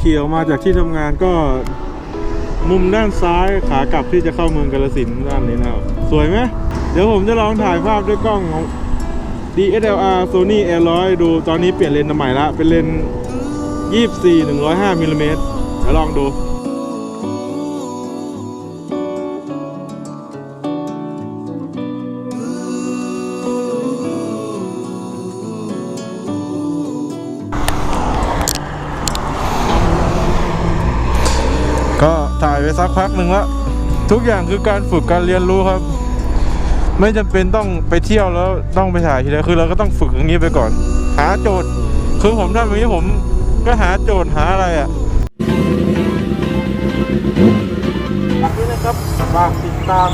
ขี่ออกมาจากที่ทำงานก็มุมด้านซ้ายขากลับที่จะเข้าเมืองกาลสินด้านนี้นะครับสวยไหมเดี๋ยวผมจะลองถ่ายภาพด้วยกล้องของ DSLR Sony A100 ดูตอนนี้เปลี่ยนเลนส์ใหม่ละเป็นเลนส์24 105มิลลิเมตรเดี๋ยวลองดู พักหนึ่งละทุกอย่างคือการฝึกการเรียนรู้ครับ ไม่จำเป็นต้องไปเที่ยวแล้วต้องไปถ่ายทีเดียวคือเราก็ต้องฝึกอย่างนี้ไปก่อน หาโจทย์ คือผมทำอย่างนี้ผมก็หาโจทย์หาอะไรอะฝากด้นะครับฝากติดตาม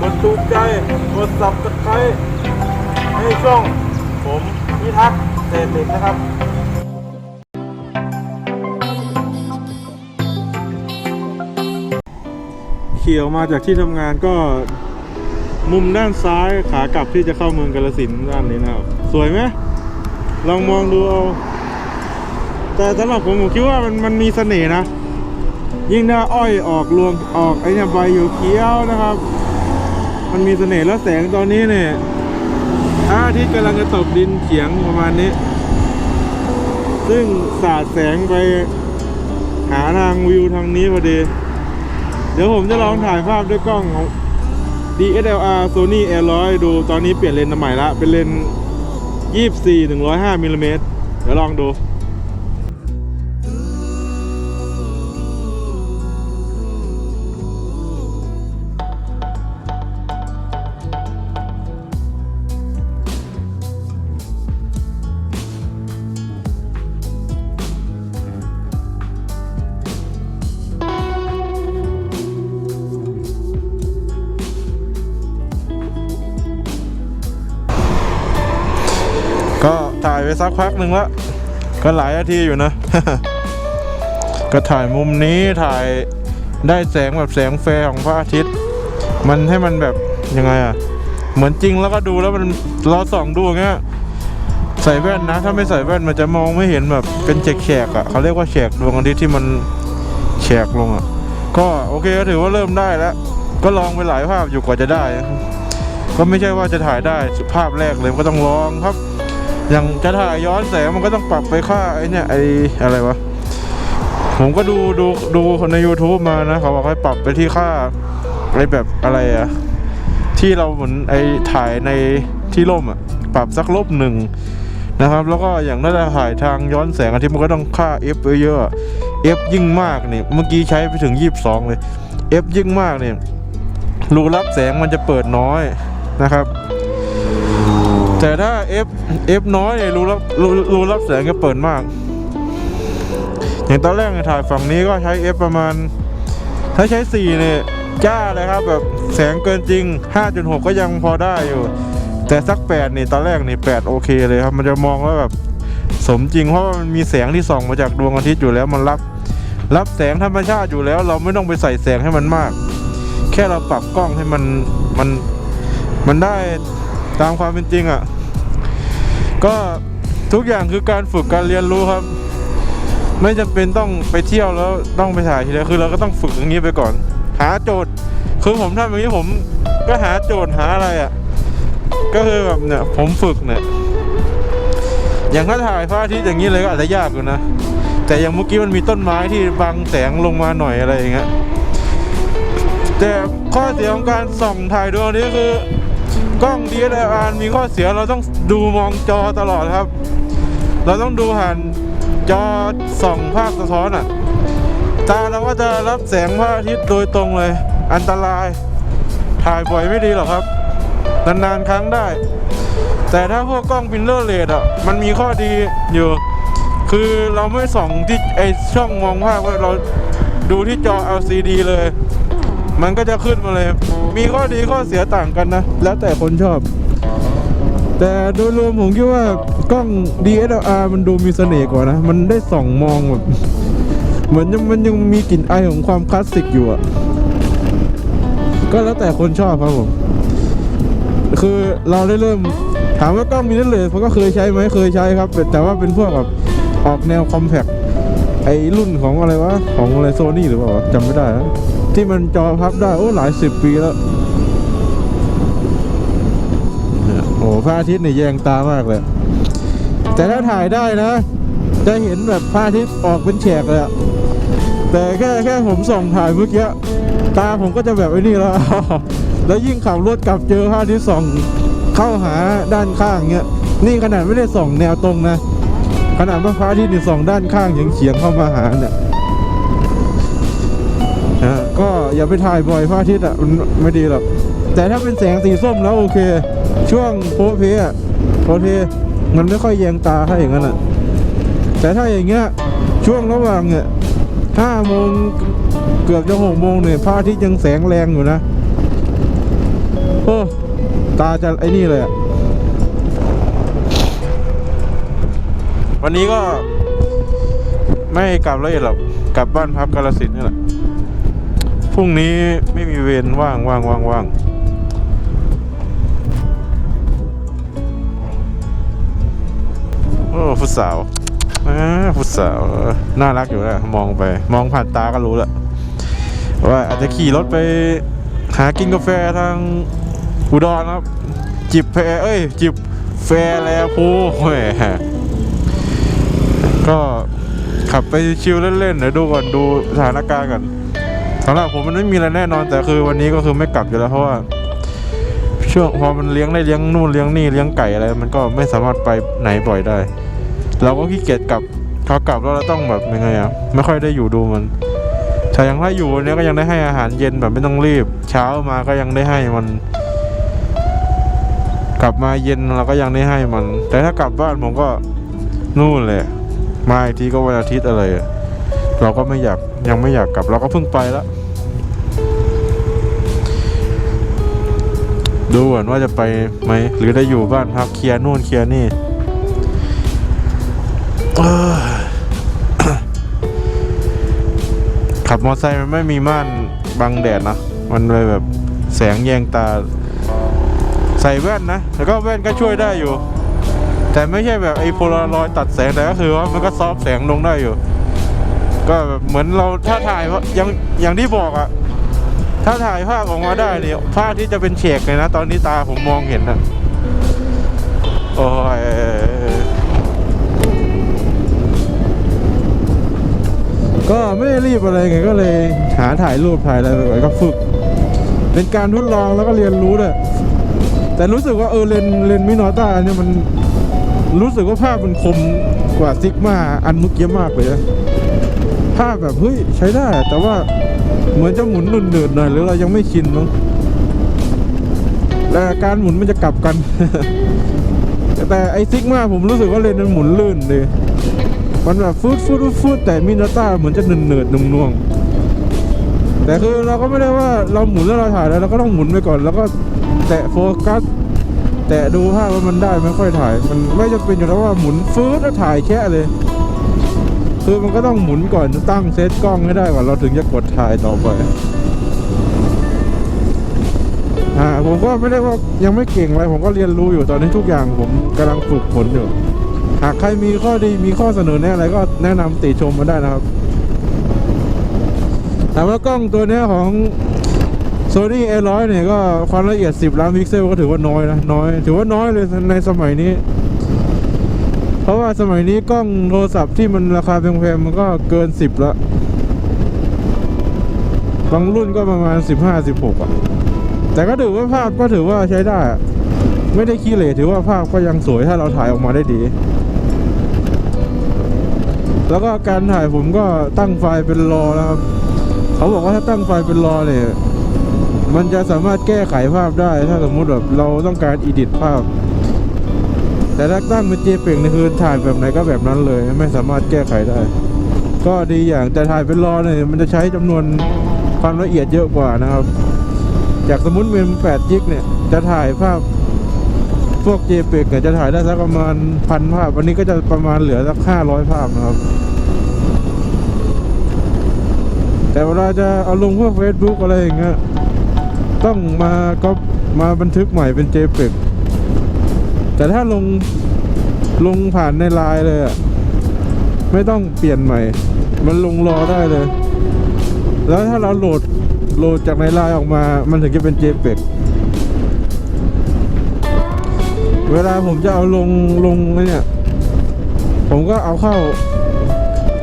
กดถูกใจกดสับตะไคร้ให้ช่องผมพิทักษ์เศรษฐินะครับ ขี่ออกมาจากที่ทำงานก็มุมด้านซ้ายขากลับที่จะเข้าเมืองกาลสินด้านนี้นะครับ สวยไหมลองมองดูเอาแต่สำหรับผมผมคิดว่ามันมันมีเสน่ห์นะ ยิ่งถ้าอ้อยออกรวงออกไอ้เนี่ยใบอยู่เขียวนะครับ มันมีเสน่ห์แล้วแสงตอนนี้เนี่ยพระอาทิตย์กำลังจะตกดินเฉียงประมาณนี้ ซึ่งสาดแสงไปหาทางวิวทางนี้พอดี เดี๋ยวผมจะลองถ่ายภาพด้วยกล้องของ DSLR Sony A100 ดูตอนนี้เปลี่ยนเลนส์ใหม่ละ เป็นเลนส์24 105มิลลิเมตรเดี๋ยวลองดู สักพักหนึ่งละก็หลายนาทีอยู่นะ ก็ถ่ายมุมนี้ถ่ายได้แสงแบบแสงแฟร์ของพระอาทิตย์ มันให้มันแบบยังไงอะ เหมือนจริงแล้วก็ดูแล้วมันเราส่องดูงเงี้ยใส่แว่นนะ ถ้าไม่ใส่แว่นมันจะมองไม่เห็นแบบเป็นแฉกๆอะเขาเรียกว่าแฉกดวงอาทิตย์ที่มันแฉกลงอะ ก็โอเคก็ถือว่าเริ่มได้แล้ว ก็ลองไปหลายภาพอยู่กว่าจะได้ ก็ไม่ใช่ว่าจะถ่ายได้ภาพแรกเลยก็ต้องลองครับ อย่างจะถ่ายย้อนแสงมันก็ต้องปรับไปค่าไอเนี่ยไออะไรวะ ผมก็ดูดูดูใน YouTube มานะเขาบอกให้ปรับไปที่ค่าไอแบบอะไรอะที่เราเหมือนไอถ่ายในที่ร่มอะปรับสักลบหนึ่งนะครับ แล้วก็อย่างถ้าจะถ่ายทางย้อนแสงอาทิตย์มันก็ต้องค่า F เยอะๆ F ยิ่งมากเนี่ยเมื่อกี้ใช้ไปถึง 22 เลย F ยิ่งมากเนี่ยรูรับแสงมันจะเปิดน้อยนะครับ แต่ถ้า F F น้อยเนี่ยรูรับรูรูรับแสงจะเปิดมาก อย่างตอนแรกเนี่ยถ่ายฝั่งนี้ก็ใช้ F ประมาณ ถ้าใช้ 4 เนี่ยจ้าเลยครับแบบแสงเกินจริง 5.6 ก็ยังพอได้อยู่ แต่สัก 8 นี่ตอนแรกนี่ 8 โอเคเลยครับ มันจะมองว่าแบบสมจริงเพราะมันมีแสงที่ส่องมาจากดวงอาทิตย์อยู่แล้วมันรับ รับแสงธรรมชาติอยู่แล้ว เราไม่ต้องไปใส่แสงให้มันมาก แค่เราปรับกล้องให้มันมันมันได้ ตามความเป็นจริงอะ่ะ ก็ทุกอย่างคือการฝึกการเรียนรู้ครับ ไม่จำเป็นต้องไปเที่ยวแล้วต้องไปถ่ายทีเดียวคือเราก็ต้องฝึกอย่างนี้ไปก่อน หาโจทย์ คือผมทำอย่างนี้ผมก็หาโจทย์หาอะไรอะ่ะ ก็คือแบบเนี่ยผมฝึกเนี่ยอย่างถ้าถ่ายพระอาทิตย์อย่างนี้เลยก็อาจจะยากอยู่นะ แต่อย่างเมื่อกี้มันมีต้นไม้ที่บังแสงลงมาหน่อยอะไรอย่างเงี้ยแต่ข้อเสียของการส่องถ่ายดวงนี้คือ กล้อง DSLR มีข้อเสียเราต้องดูมองจอตลอดครับ เราต้องดูผ่านจอส่องภาพสะท้อนอะ ตาเราก็จะรับแสงพระอาทิตย์โดยตรงเลย อันตราย ถ่ายบ่อยไม่ดีหรอกครับ นานๆครั้งได้ แต่ถ้าพวกกล้องพินเลอร์เลดอะ มันมีข้อดีอยู่ คือเราไม่ส่องที่ไอช่องมองภาพว่าเราดูที่จอ LCD เลย มันก็จะขึ้นมาเลย มีข้อดีข้อเสียต่างกันนะ แล้วแต่คนชอบ แต่โดยรวมผมคิดว่ากล้อง DSLR มันดูมีเสน่ห์กว่านะ มันได้ส่องมองแบบ เหมือนยังมันยังมีกลิ่นไอของความคลาสสิกอยู่อะก็แล้วแต่คนชอบครับผม คือเราได้เริ่มถามว่ากล้องมีนั่นเลยผมก็เคยใช้ไหมเคยใช้ครับ แต่ว่าเป็นพวกแบบออกแนวคอมแพคไอ้รุ่นของอะไรวะ ของอะไรโซนี่หรือเปล่าจำไม่ได้แล้ว ที่มันจอพับได้ โอ้ หลายสิบปีแล้วโอ้พระอาทิตย์เนี่ยแยงตามากเลย แต่ถ้าถ่ายได้นะ จะเห็นแบบพระอาทิตย์ออกเป็นแฉกเลยอะแต่แค่แค่ผมส่องถ่ายเมื่อกี้ตาผมก็จะแบบไอ้นี่แล้ว แล้วยิ่งขับรถกลับเจอพระอาทิตย์ส่องเข้าหาด้านข้างเงี้ย นี่ขนาดไม่ได้ส่องแนวตรงนะ ขนาดพระอาทิตย์นี่ส่องด้านข้างยังเฉียงเข้ามาหาเนี่ย อย่าไปถ่ายบ่อยพระอาทิตย์อะมันไม่ดีหรอกแต่ถ้าเป็นแสงสีส้มแล้วโอเค ช่วงโพเพอะโพเพมันไม่ค่อยแยงตาถ้าอย่างนั้นอะแต่ถ้าอย่างเงี้ยช่วงระหว่างเนี่ยห้าโมงเกือบจะหกโมงเนี่ยพระอาทิตย์ยังแสงแรงอยู่นะโอ้ตาจะไอ้นี่เลยอะวันนี้ก็ไม่กลับละเอียหรอกกลับบ้านพักกาลสินนี่แหละ พรุ่งนี้ไม่มีเวรว่างว่างว่างว่างโอ้ผู้สาวอ่าผู้สาวน่ารักอยู่นะมองไป มองผ่านตาก็รู้ล้วว่าอาจจะขี่รถไปหากินกาแฟทางอุดรครับ จิบแฟเอ้ย จิบแฟแล้วพูแหก็ขับไปชิลเล่นๆเดี๋ยวดูก่อนดูสถานการณ์ก่อน สำหรับผมมันไม่มีอะไรแน่นอน แต่คือวันนี้ก็คือไม่กลับอยู่แล้วเพราะว่าช่วงพอมันเลี้ยงได้เลี้ยงนู่นเลี้ยงนี่เลี้ยงไก่อะไร มันก็ไม่สามารถไปไหนบ่อยได้ เราก็ขี้เกียจกลับเขากลับแล้วเราต้องแบบยังไงอะไม่ค่อยได้อยู่ดูมันแต่ยังถ้อยู่วันนี้ก็ยังได้ให้อาหารเย็นแบบไม่ต้องรีบ เช้ามาก็ยังได้ให้มัน กลับมาเย็นเราก็ยังได้ให้มัน แต่ถ้ากลับบ้านผมก็นู่นเลยมาอีกทีก็วันอาทิตย์อะไร เราก็ไม่อยาก ยังไม่อยากกลับเราก็เพิ่งไปแล้วดูก่อนว่าจะไปไหมหรือได้อยู่บ้านพักเคลียร์นู่นเคลียร์นี่ขับมอเตอร์ไซค์มันไม่มีม่านบังแดดนะมันเลยแบบแสงแยงตา ใส่แว่นนะแล้วก็แว่นก็ช่วยได้อยู่ แต่ไม่ใช่แบบไอ้โพลารอยตัดแสงแต่ก็คือว่ามันก็ซอฟแสงลงได้อยู่ ก็แบบเหมือนเราถ้าถ่ายว่าอย่างอย่างที่บอกอะถ้าถ่ายภาพออกมาได้เนี่ยภาพที่จะเป็นเฉกเลยนะ ตอนนี้ตาผมมองเห็นนะโอ้ยก็ไม่ได้รีบอะไรไงก็เลยหาถ่ายรูปถ่ายอะไรไปก่อนก็ฝึก เป็นการทดลองแล้วก็เรียนรู้ด้วยแต่รู้สึกว่าเออเลนเลนมินอต้าเนี่ยมันรู้สึกว่าภาพมันคมกว่าซิกมาอันเมื่อกี้มากเลยนะ ภาพแบบเฮ้ยใช้ได้ แต่ว่าเหมือนจะหมุนหนืดๆหน่อยหรือเรายังไม่ชินมั้งและการหมุนมันจะกลับกัน แต่ไอซิกมาผมรู้สึกว่าเลนมันหมุนลื่นดีมันแบบฟูดฟูดฟูดแต่มินอต้าเหมือนจะหนืดหนืดๆนุ่งๆแต่คือเราก็ไม่ได้ว่าเราหมุนแล้วเราถ่ายแล้วเราก็ต้องหมุนไปก่อน แล้วก็แตะโฟกัสแตะดูภาพว่ามันได้ไม่ค่อยถ่าย มันไม่จำเป็นอยู่แล้วว่าหมุนฟื้นแล้วถ่ายแค่เลย คือมันก็ต้องหมุนก่อนตั้งเซตกล้องให้ได้ก่อนเราถึงจะกดถ่ายต่อไปอ่าผมก็ไม่ได้ว่ายังไม่เก่งอะไรผมก็เรียนรู้อยู่ตอนนี้ทุกอย่างผมกำลังฝึกฝนอยู่ หากใครมีข้อดีมีข้อเสนอแนะอะไรก็แนะนำติชมมาได้นะครับแต่ว่ากล้องตัวนี้ของ Sony A100 เนี่ยก็ความละเอียด 10 ล้านพิกเซลก็ถือว่าน้อยนะน้อย ถือว่าน้อยเลยในสมัยนี้ เพราะว่าสมัยนี้กล้องโทรศัพท์ที่มันราคาแพงๆมันก็เกิน10แล้วบางรุ่นก็ประมาณ15 16อะ แต่ก็ถือว่าภาพก็ถือว่าใช้ได้ ไม่ได้ขี้เหร่ถือว่าภาพก็ยังสวยถ้าเราถ่ายออกมาได้ดี แล้วก็การถ่ายผมก็ตั้งไฟเป็นรอนะครับ เขาบอกว่าถ้าตั้งไฟเป็นรอเนี่ยมันจะสามารถแก้ไขภาพได้ถ้าสมมุติแบบเราต้องการอีดิทภาพ แต่ถ้าตั้งเป็น JPEG นี่คือถ่ายแบบไหนก็แบบนั้นเลย ไม่สามารถแก้ไขได้ ก็ดีอย่างแต่ถ่ายเป็นรอเนี่ยมันจะใช้จำนวนความละเอียดเยอะกว่านะครับ จากสมมติเป็น8จิกเนี่ยจะถ่ายภาพพวก JPEG เนี่ยจะถ่ายได้สักประมาณพันภาพ วันนี้ก็จะประมาณเหลือสัก500ภาพนะครับ แต่เวลาจะเอาลงพวก Facebook อะไรอย่างเงี้ยต้องมาก็มาบันทึกใหม่เป็น JPEG แต่ถ้าลงลงผ่านในไลน์เลยอะไม่ต้องเปลี่ยนใหม่ มันลงรอได้เลย แล้วถ้าเราโหลดโหลดจากในไลน์ออกมา มันถึงจะเป็น JPEG เวลาผมจะเอาลงลงเนี่ยผมก็เอาเข้า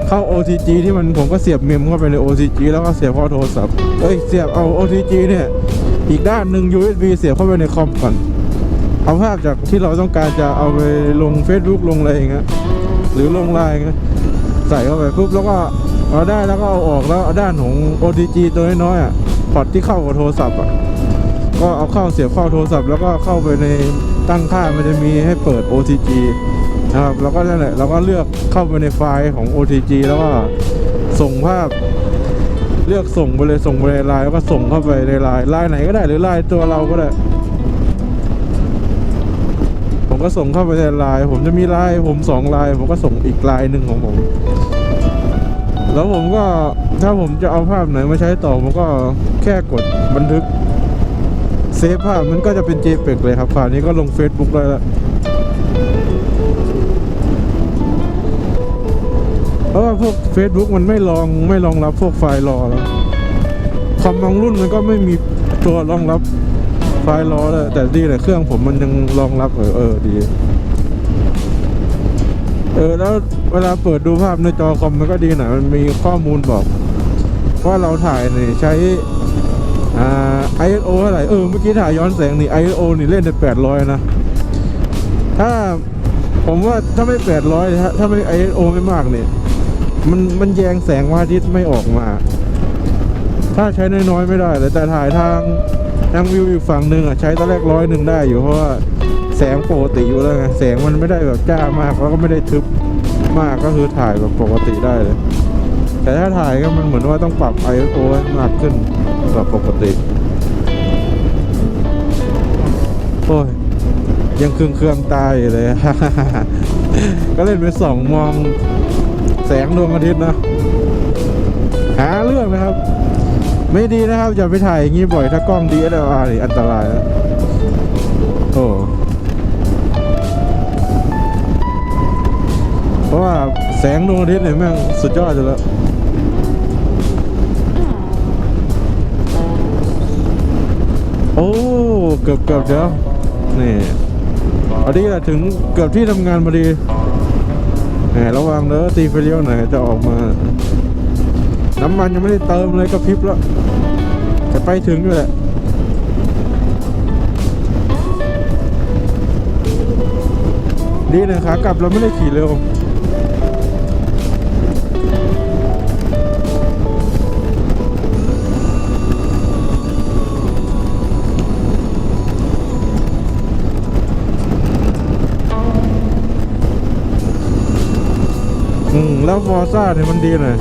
เข้า OTG ที่มันผมก็เสียบเมมเข้าไปใน OTG แล้วก็เสียบเข้าโทรศัพท์เอ้ยเสียบเอา OTG เนี่ย อีกด้านหนึ่ง USB เสียบเข้าไปในคอมก่อน เอาภาพจากที่เราต้องการจะเอาไปลง Facebook ลงอะไรอย่างเงี้ยหรือลงไลน์ใส่เข้าไปปุ๊บแล้วก็เอาได้แล้วก็เอาออกแล้วเอาด้านของ OTG ตัวน้อยๆอะพอร์ตที่เข้ากับโทรศัพท์อะก็เอาเข้าเสียบเข้าโทรศัพท์ แล้วก็เข้าไปในตั้งค่ามันจะมีให้เปิด OTG นะครับแล้วก็นั่นแหละเราก็เลือกเข้าไปในไฟล์ของ OTG แล้วก็ส่งภาพ เลือกส่งไปเลยส่งไปในไลน์แล้วก็ส่งเข้าไปในไลน์ไลน์ไหนก็ได้หรือไลน์ตัวเราก็ได้ ก็ส่งเข้าไปในไลน์ผมจะมีไลน์ผมสองไลน์ผมก็ส่งอีกไลน์หนึ่งของผม แล้วผมก็ถ้าผมจะเอาภาพไหนมาใช้ต่อผมก็แค่กดบันทึกเซฟภาพมันก็จะเป็น JPEG เลยครับคราวนี้ก็ลง Facebook ได้ล้วเพราะว่าพวก Facebook มันไม่รองไม่รองรับพวกไฟล์รอแล้วคอมบางรุ่นมันก็ไม่มีตัวรองรับ ไฟล์รอเลยแต่ดีเลยเครื่องผมมันยังรองรับเออเออดีเออแล้วเวลาเปิดดูภาพในจอคอมมันก็ดีหน่อยมันมีข้อมูลบอกว่าเราถ่ายนี่ใช้อ่า ISO เท่าไหร่เออเมื่อกี้ถ่ายย้อนแสงนี่ ISO นี่เล่นได้800 นะ ถ้าผมว่าถ้าไม่ 800 ถ้าถ้าไม่ ISO ไม่มากเนี่ยมันมันแยงแสงพระอาทิตย์ไม่ออกมา ถ้าใช้น้อยๆไม่ได้เลยแต่ถ่ายทาง ทางวิวอีกฝั่งหนึ่งอะใช้ตอนแรกร้อยหนึ่งได้อยู่เพราะว่าแสงปกติอยู่แล้วไงแสงมันไม่ได้แบบจ้ามากแล้วก็ไม่ได้ทึบมากก็คือถ่ายแบบปกติได้เลย แต่ถ้าถ่ายก็มันเหมือนว่าต้องปรับ ISO ให้มากขึ้นกว่าปกติโอ้ยยังเครื่องเครื่องตายอยู่เลย ก็เล่นไปสองมองแสงดวงอาทิตย์นะหาเรื่องนะครับ ไม่ดีนะครับ อย่าไปถ่ายอย่างนี้บ่อยถ้ากล้อง DSLR นี่อันตรายนะโอ้เพราะว่าแสงดวงอาทิตย์เนี่ยแม่งสุดยอดอยู่แล้วโอ้เกือบเกือบเดี๋ยวนี่อดีแหละถึงเกือบที่ทำงานพอดีแหมระวังเด้อตีไฟเลี้ยวหน่อยจะออกมา น้ำมันยังไม่ได้เติมเลยก็พริบแล้ว จะไปถึงอยู่แหละดีนึ่งขากลับเราไม่ได้ขี่เร็วอืมแล้วฟอร์ซ่าเนี่ยมันดีหน่อย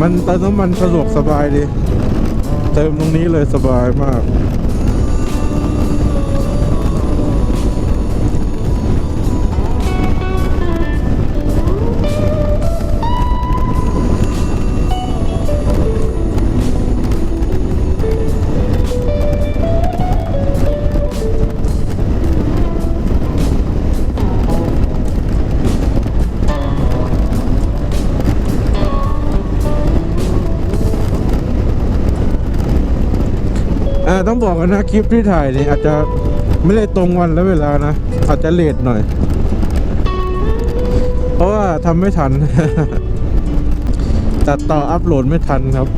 มันเติมน้ำมันสะดวกสบายดี เติมตรงนี้เลยสบายมาก ต้องบอกกันนะคลิปที่ถ่ายนี่อาจจะไม่ได้ตรงวันและเวลานะ อาจจะเลทหน่อย เพราะว่าทำไม่ทัน ตัดต่ออัพโหลดไม่ทันครับ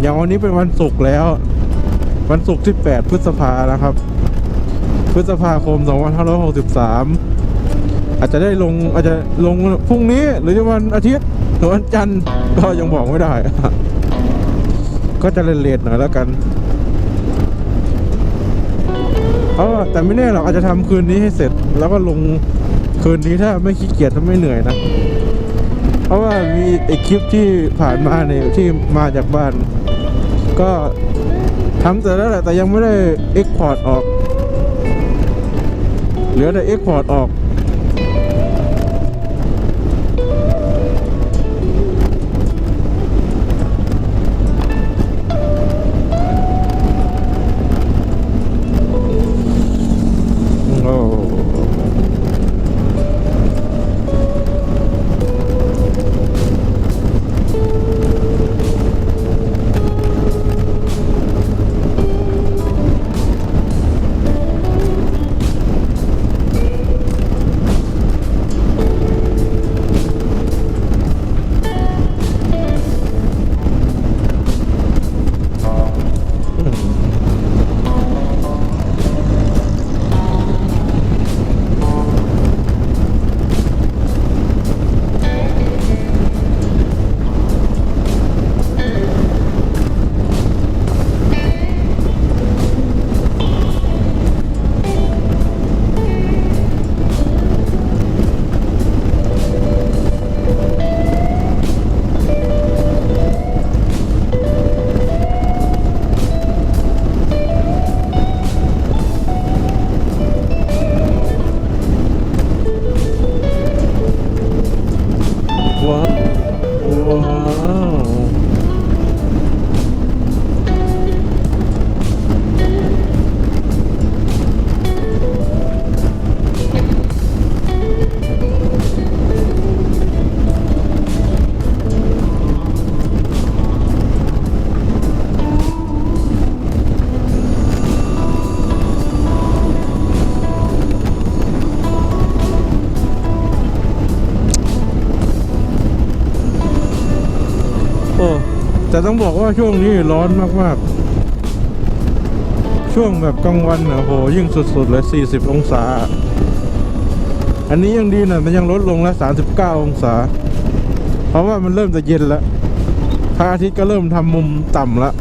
อย่างวันนี้เป็นวันศุกร์แล้ว วันศุกร์ที่ 8 พฤษภานะครับ พฤษภาคม 2563 อาจจะได้ลงอาจจะลงพรุ่งนี้หรือวันอาทิตย์หรือวันจันทร์ก็ยังบอกไม่ได้ ก็จะเลทๆหน่อยแล้วกันเออแต่ไม่แน่หรอกอาจจะทำคืนนี้ให้เสร็จ แล้วก็ลงคืนนี้ถ้าไม่ขี้เกียจถ้าไม่เหนื่อยนะ เพราะว่ามีไอคลิปที่ผ่านมาเนี่ยที่มาจากบ้าน ก็ทำเสร็จแล้วแหละแต่ยังไม่ได้เอ็กพอร์ตออก เหลือแต่เอ็กพอร์ตออก ต่ต้องบอกว่าช่วงนี้ร้อนมากๆ ช่วงแบบกลางวันนะโหยิ่งสุดๆเลย 40 องศา อันนี้ยังดีนะมันยังลดลงแล้ว 39 องศา เพราะว่ามันเริ่มจะเย็นแล้วพระอาทิตย์ก็เริ่มทำมุมต่ำแล้ว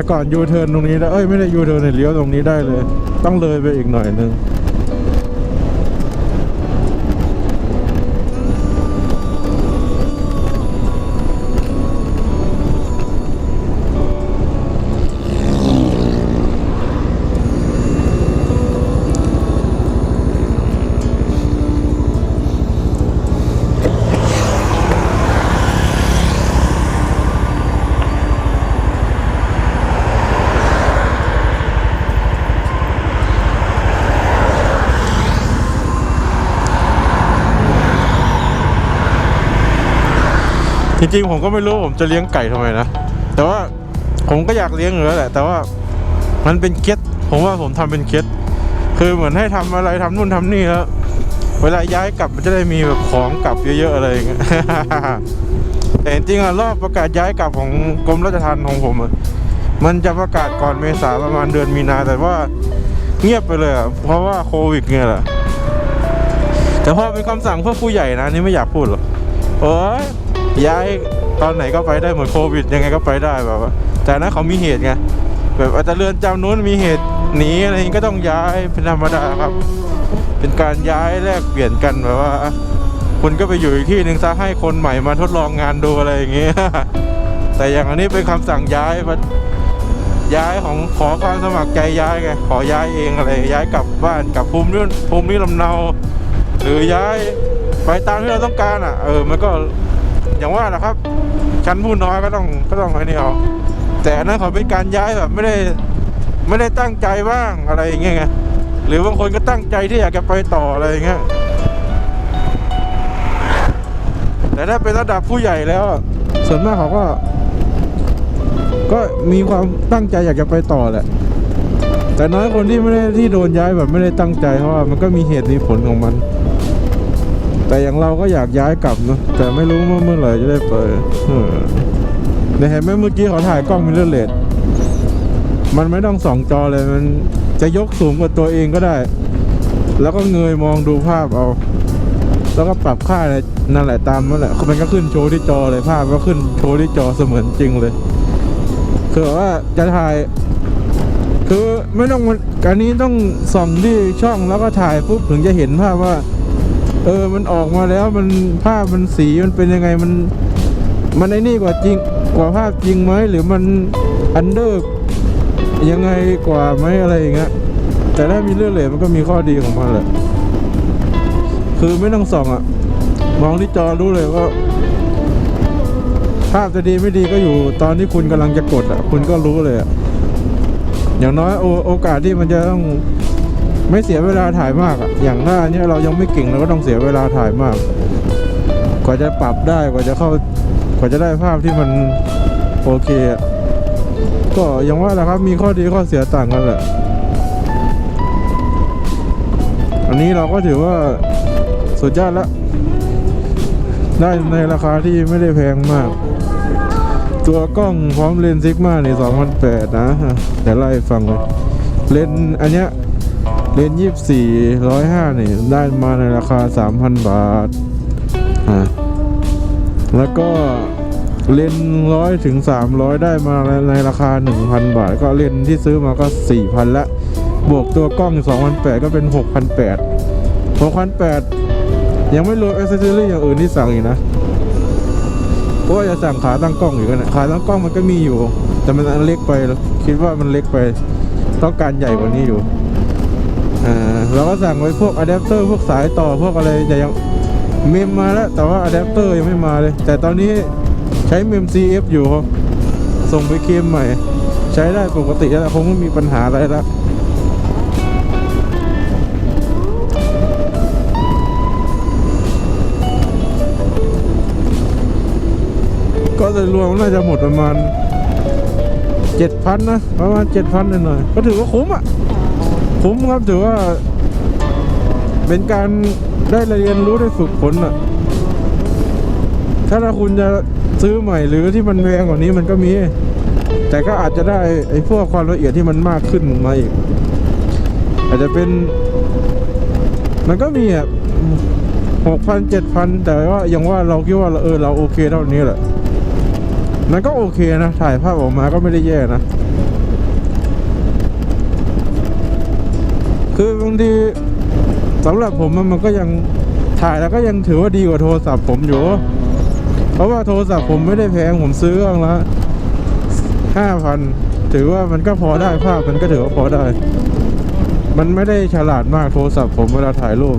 แต่ก่อนยูเทิร์นตรงนี้ได้เอ้ยไม่ได้ยูเทิร์นเนี่ยเลี้ยวตรงนี้ได้เลย ต้องเลยไปอีกหน่อยนึง จริงๆผมก็ไม่รู้ผมจะเลี้ยงไก่ทำไมนะ แต่ว่าผมก็อยากเลี้ยงอยู่แล้วแหละ แต่ว่ามันเป็นเคล็ดผมว่าผมทำเป็นเคล็ดคือเหมือนให้ทำอะไรทำนู่นทำนี่แล้วเวลาย้ายกลับมันจะได้มีแบบของกลับเยอะๆอะไรอย่างเงี้ยแต่จริงๆอะรอบประกาศย้ายกลับของกรมราชทัณฑ์ของผมอะมันจะประกาศก่อนเมษาประมาณเดือนมีนา แต่ว่าเงียบไปเลยอะเพราะว่าโควิดไงแหละแต่พอเป็นคำสั่งเพื่อผู้ใหญ่นะนี่ไม่อยากพูดหรอกโอ้ย ย้ายตอนไหนก็ไปได้เหมือนโควิด ยังไงก็ไปได้แบบว่าแต่นั้นเขามีเหตุไงแบบอาจจะเรือนจำนู้นมีเหตุหนีอะไรอย่างงี้ก็ต้องย้ายเป็นธรรมดาครับ เป็นการย้ายแลกเปลี่ยนกันแบบว่าคุณก็ไปอยู่อีกที่หนึ่งซะให้คนใหม่มาทดลองงานดูอะไรอย่างเงี้ยแต่อย่างอันนี้เป็นคำสั่งย้ายมาย้ายของขอความสมัครใจย้ายไงขอย้ายเองอะไรย้ายกลับบ้านกลับภูมิภูมิลำเนา หรือย้ายไปตามที่เราต้องการอะ เออมันก็ อย่างว่าแหละครับ ชั้นผู้น้อยก็ต้องก็ต้องไอ้นี่เอาแต่นั้นเขาเป็นการย้ายแบบไม่ได้ไม่ได้ตั้งใจบ้างอะไรอย่างเงี้ยไงหรือบางคนก็ตั้งใจที่อยากจะไปต่ออะไรอย่างเงี้ยแต่ถ้าเป็นระดับผู้ใหญ่แล้ว ส่วนมากเขาก็ ก็มีความตั้งใจอยากจะไปต่อแหละ แต่น้อยคนที่ไม่ได้ที่โดนย้ายแบบไม่ได้ตั้งใจเพราะว่ามันก็มีเหตุมีผลของมัน แต่อย่างเราก็อยากย้ายกลับเนะแต่ไม่รู้ว่าเมื่อไหร่จะได้ไปเออเนี่ยวเห็นไหมเมื่อกี้เขาถ่ายกล้องมิเรเลสมันไม่ต้องสองจอเลยมันจะยกสูงกว่าตัวเองก็ได้ แล้วก็เงยมองดูภาพเอา แล้วก็ปรับค่าอะไรนั่นแหละตามนั่นแหละมันก็ขึ้นโชว์ที่จอเลยภาพก็ขึ้นโชว์ที่จอเสมือนจริงเลยคือว่าจะถ่าย คือไม่ต้องมันการนี้ต้องส่องที่ช่องแล้วก็ถ่ายปุ๊บถึงจะเห็นภาพว่า เออมันออกมาแล้วมันภาพมันสีมันเป็นยังไงมัน มันไอ้นี่กว่าจริงกว่าภาพจริงไหมหรือมันอันเดอร์ยังไงกว่าไหมอะไรอย่างเงี้ยแต่ถ้ามีเรื่องเหลวมันก็มีข้อดีของมันแหละคือไม่ต้องส่องอะมองที่จอรู้เลยว่า ภาพจะดีไม่ดีก็อยู่ตอนที่คุณกำลังจะกดอะคุณก็รู้เลยอะอย่างน้อยโอโอกาสที่มันจะต้อง ไม่เสียเวลาถ่ายมากอะอย่างถ้าอันเนี้ยเรายังไม่เก่งเราก็ต้องเสียเวลาถ่ายมาก กว่าจะปรับได้กว่าจะเข้ากว่าจะได้ภาพที่มันโอเคอะก็อย่างว่าแหละครับมีข้อดีข้อเสียต่างกันแหละอันนี้เราก็ถือว่าสุดยอดละได้ในราคาที่ไม่ได้แพงมาก ตัวกล้องพร้อมเลนส์ซิกมานี่2008นะ เดี๋ยวไล่ฟังเลยเลนส์อันเนี้ย เลนส์24 105นี่ได้มาในราคา3,000บาทอะแล้วก็เลนร้อยถึง300ได้มาในราคา1,000บาท ก็เลนที่ซื้อมาก็4,000ละ บวกตัวกล้อง2,800ก็เป็น6,800 6,800ยังไม่รวมอ c เซสซอรี่อย่างอื่นที่สั่งอีกนะเพราะว่าจะสั่งขาตั้งกล้องอยู่กันนะขาตั้งกล้องมันก็มีอยู่ แต่มันเล็กไปคิดว่ามันเล็กไป ต้องการใหญ่กว่านี้อยู่ อ่าเราก็สั่งไว้พวกอะแดปเตอร์พวกสายต่อพวกอะไรแต่ยังเมมมาแล้ว แต่ว่าอะแดปเตอร์ยังไม่มาเลย แต่ตอนนี้ใช้เมม CF อยู่ครับส่งไปเคลมใหม่ ใช้ได้ปกติแล้วคงไม่มีปัญหาอะไรแล้วก็โดยรวมน่าจะหมดประมาณเจ็ดพันนะ ประมาณเจ็ดพันหน่อยๆก็ถือว่าคุ้มอะ คุ้มครับถือว่า เป็นการได้เรียนรู้ได้ฝึกฝนอะ ถ้าถ้าคุณจะซื้อใหม่หรือที่มันแพงกว่านี้มันก็มี แต่ก็อาจจะได้ไอ้พวกความละเอียดที่มันมากขึ้นมาอีก อาจจะเป็น มันก็มีอะหกพันเจ็ดพันแต่ว่าอย่างว่าเราคิดว่าเออเราโอเคเท่านี้แหละมันก็โอเคนะ ถ่ายภาพออกมาก็ไม่ได้แย่นะ คือบางทีสำหรับผมมันก็ยังถ่ายแล้วก็ยังถือว่าดีกว่าโทรศัพท์ผมอยู่ เพราะว่าโทรศัพท์ผมไม่ได้แพงผมซื้อเครื่องละห้าพันถือว่ามันก็พอได้ภาพมันก็ถือว่าพอได้ มันไม่ได้ฉลาดมากโทรศัพท์ผมเวลาถ่ายรูป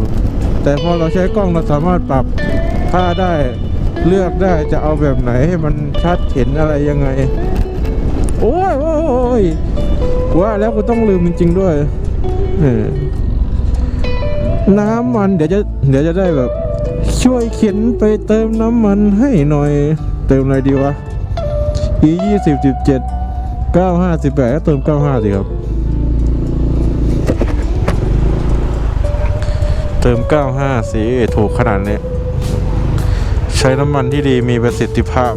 แต่พอเราใช้กล้องเราสามารถปรับค่าได้เลือกได้จะเอาแบบไหนให้มันชัดเห็นอะไรยังไง โอ้ยโอ้ยว่าแล้วกูต้องลืมจริงๆด้วยเออ น้ำมันเดี๋ยวจะเดี๋ยวจะได้แบบ ช่วยเข็นไปเติมน้ำมันให้หน่อย เติมอะไรดีวะ e ยี่สิบสิบเจ็ดเก้าห้าสิบแปดเติมเก้าห้าสิครับ เติม95สีถูกขนาดนี้ ใช้น้ำมันที่ดีมีประสิทธิภาพ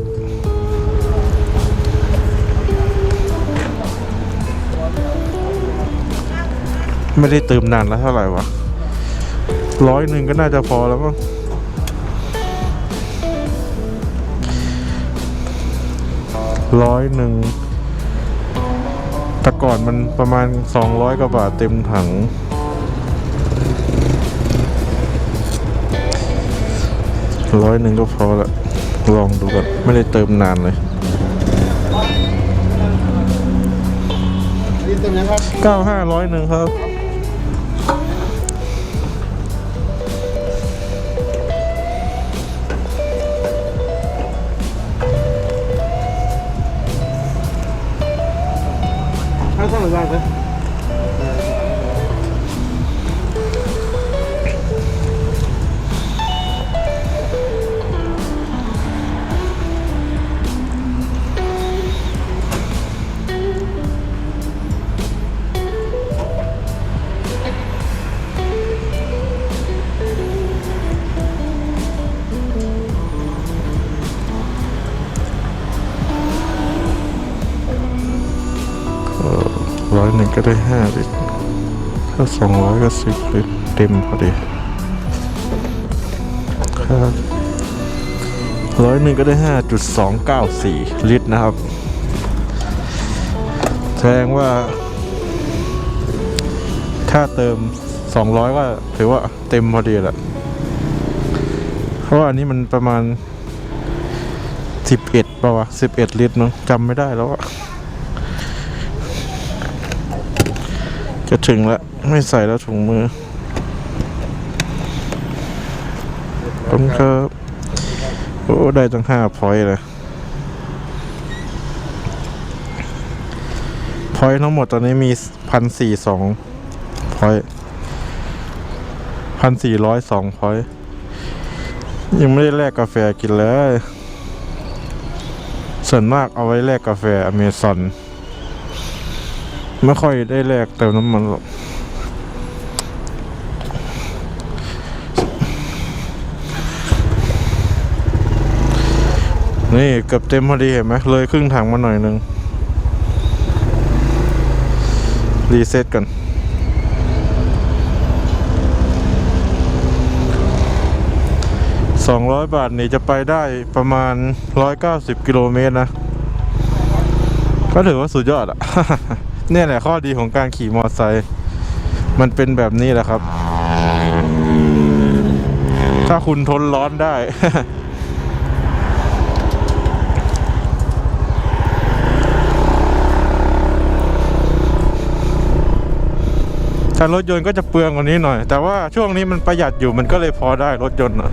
ไม่ได้เติมนานแล้วเท่าไหร่วะ ร้อยหนึ่งก็น่าจะพอแล้วมั้งร้อยหนึ่งแต่ก่อนมันประมาณ 200กว่าบาทเต็มถัง ร้อยหนึ่งก็พอละ ลองดูก่อน ไม่ได้เติมนานเลยนี่เต็มยังครับเก้าห้าร้อยหนึ่งครับ ห้าสองร้อยครับร้อย ได้ห้าลิตรถ้าสองร้อยก็สิบลิตรเต็มพอดีครับร้อยหนึ่งก็ได้ห้าจุดสองเก้าสี่ลิตรนะครับ แสดงว่าถ้าเติมสองร้อยก็ถือว่าเต็มพอดีแหละเพราะว่าอันนี้มันประมาณสิบเอ็ดป่าวะสิบเอ็ดลิตรเนาะจำไม่ได้แล้วอะ จะถึงแล้ว ไม่ใส่แล้วถุงมือขอบคุณครับ โอ้ ได้ตั้งห้าพอยเลยพอยทั้งหมดตอนนี้มีพันสี่สองพอยพันสี่ร้อยสองพอยยังไม่ได้แลกกาแฟกินเลย ส่วนมากเอาไว้แลกกาแฟอเมซอน ไม่ค่อยได้แลกเติมน้ำมันหรอกนี่เกือบเต็มพอดีเห็นไหมเลยครึ่งถังมาหน่อยนึง รีเซ็ตกันสองร้อยบาทนี่จะไปได้ประมาณร้อยเก้าสิบกิโลเมตรนะ ก็ถือว่าสุดยอดอะ เนี่ยแหละข้อดีของการขี่มอเตอร์ไซค์มันเป็นแบบนี้แหละครับ ถ้าคุณทนร้อนได้ ถ้ารถยนต์ก็จะเปลืองกว่านี้หน่อย แต่ว่าช่วงนี้มันประหยัดอยู่มันก็เลยพอได้รถยนต์อะ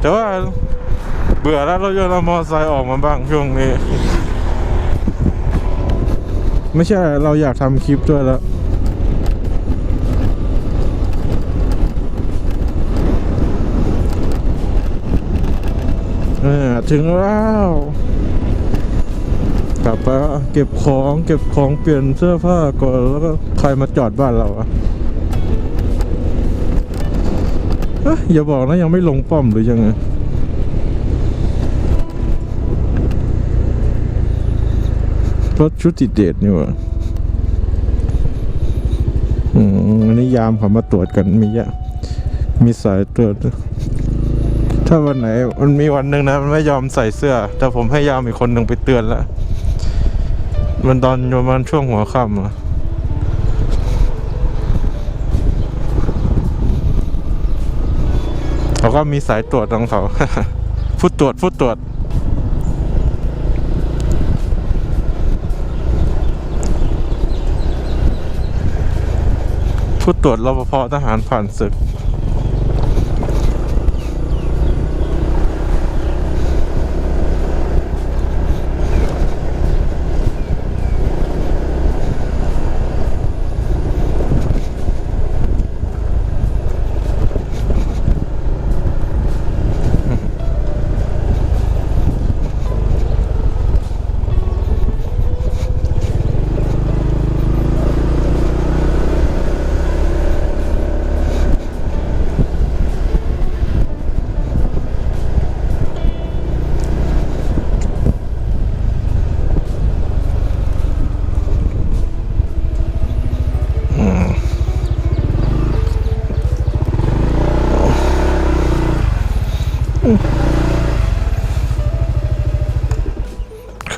แต่ว่าเบื่อแล้วรถยนต์เอามอเตอร์ไซค์ออกมาบ้างช่วงนี้ ไม่ใช่เราอยากทำคลิปด้วยแล้วถึงแล้วกลับไปเก็บของเก็บของเปลี่ยนเสื้อผ้าก่อนแล้วก็ใครมาจอดบ้านเราอะอย่าบอกนะยังไม่ลงป้อมหรือยังไง รถชุดติดเดชนี่หวะอืมอันนี้ยามเขามาตรวจกันมีเยอะมีสายตรวจ ถ้าวันไหนมันมีวันหนึ่งนะมันไม่ยอมใส่เสื้อ แต่ผมให้ยามอีกคนหนึ่งไปเตือนแล้ว มันตอนประมาณช่วงหัวค่ำอะเขาก็มีสายตรวจของเขา ผู้ตรวจผู้ตรวจ ผู้ตรวจรปภทหารผ่านศึก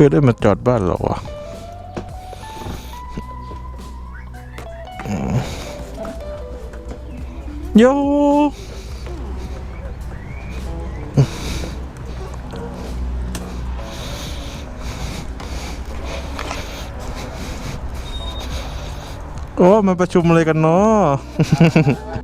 คือได้มาจอดบ้านเราอะโยโอ้มาประชุมอะไรกันเนาะ